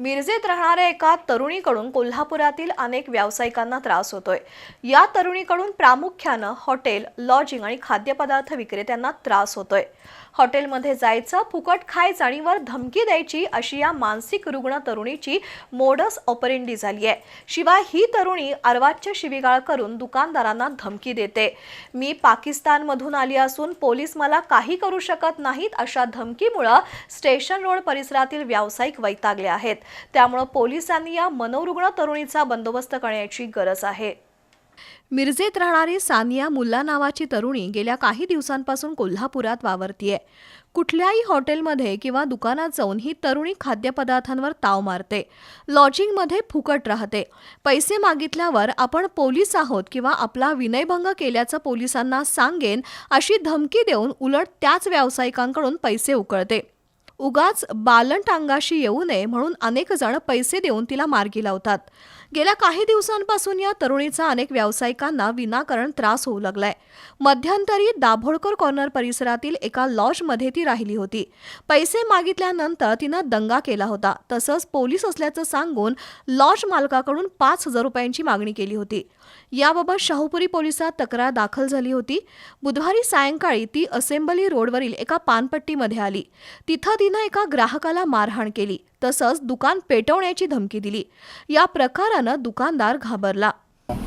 मिरजेत राहणाऱ्या एका तरुणीकडून कोल्हापुरातील अनेक व्यावसायिकांना त्रास होतोय. या तरुणीकडून प्रामुख्यानं हॉटेल लॉजिंग आणि खाद्यपदार्थ विक्रेत्यांना त्रास होतोय. हॉटेलमध्ये जायचं फुकट खायचं आणि वर धमकी द्यायची अशी या मानसिक रुग्ण तरुणीची मोडस ऑपरेंडी झाली आहे. शिवाय ही तरुणी अर्वाच्य शिवीगाळ करून दुकानदारांना धमकी देते. मी पाकिस्तानमधून आली असून पोलीस मला काही करू शकत नाहीत अशा धमकीमुळं स्टेशन रोड परिसरातील व्यावसायिक वैतागले आहेत. त्यामुळं पोलिसांनी या मनोरुग्ण तरुणीचा बंदोबस्त करण्याची गरज आहे. मिरजेत राहणारी सानिया मुल्ला नावाची तरुणी गेल्या काही दिवसांपासून कोल्हापुरात वावरतीये. कुठल्याही हॉटेलमध्ये किंवा दुकानात जाऊन ही तरुणी खाद्यपदार्थांवर ताव मारते. लॉजिंगमध्ये फुकट राहते. पैसे मागितल्यावर आपण पोलीस आहोत किंवा आपला विनयभंग केल्याचं पोलिसांना सांगेन अशी धमकी देऊन उलट त्याच व्यावसायिकांकडून पैसे उकळते. उगाच बालंट अंगाशी येऊ नये म्हणून अनेक जण पैसे देऊन तिला मार्गी लावतात. गेल्या काही दिवसांपासून या तरुणीचा अनेक व्यावसायिकांना विनाकारण त्रास होऊ लागलाय. मध्यंतरी दाभोळकर कॉर्नर परिसरातील एका लॉजमध्ये ती राहिली होती. पैसे मागितल्यानंतर तिनं दंगा केला होता. तसंच पोलीस असल्याचं सांगून लॉज मालकाकडून पाच हजार रुपयांची मागणी केली होती. याबाबत शाहूपुरी पोलिसात तक्रार दाखल झाली होती. बुधवारी सायंकाळी ती असेंबली रोडवरील एका पानपट्टीमध्ये आली. तिथं तिनं एका ग्राहकाला मारहाण केली तसंच दुकान पेटवण्याची धमकी दिली. या प्रकारानं दुकानदार घाबरला.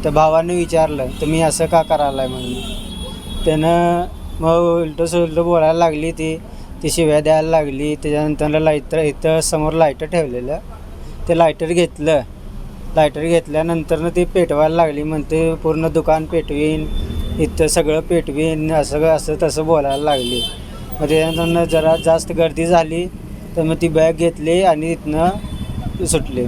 तर भावाने विचारलं तुम्ही असं का करायलाय म्हणून? त्यानं मग उलटं सुलटं बोलायला लागली ती ती शिव्या द्यायला लागली त्याच्यानंतर लायटर इथं समोर लायटर ठेवलेलं. ते लायटर घेतलं. लायटर घेतल्यानंतरनं ती पेटवायला लागली म्हणते पूर्ण दुकान पेटवीन इथं सगळं पेटवीन असं असं तसं बोलायला लागली. म्हणजे मग जरा जास्त गर्दी झाली तर मग ती बॅग घेतली आणि इथनं सुटले.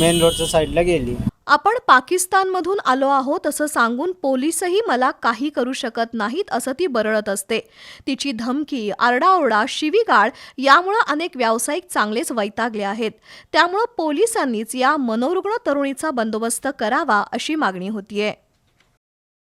मेन रोडच्या साईडला गेली. आपण पाकिस्तानमधून आलो आहोत असं सांगून पोलीसही मला काही करू शकत नाहीत असं ती बरळत असते. तिची धमकी आरडाओरडा शिवीगाळ यामुळं अनेक व्यावसायिक चांगलेच वैतागले आहेत. त्यामुळं पोलिसांनीच या मनोरुग्ण तरुणीचा बंदोबस्त करावा अशी मागणी होतीये.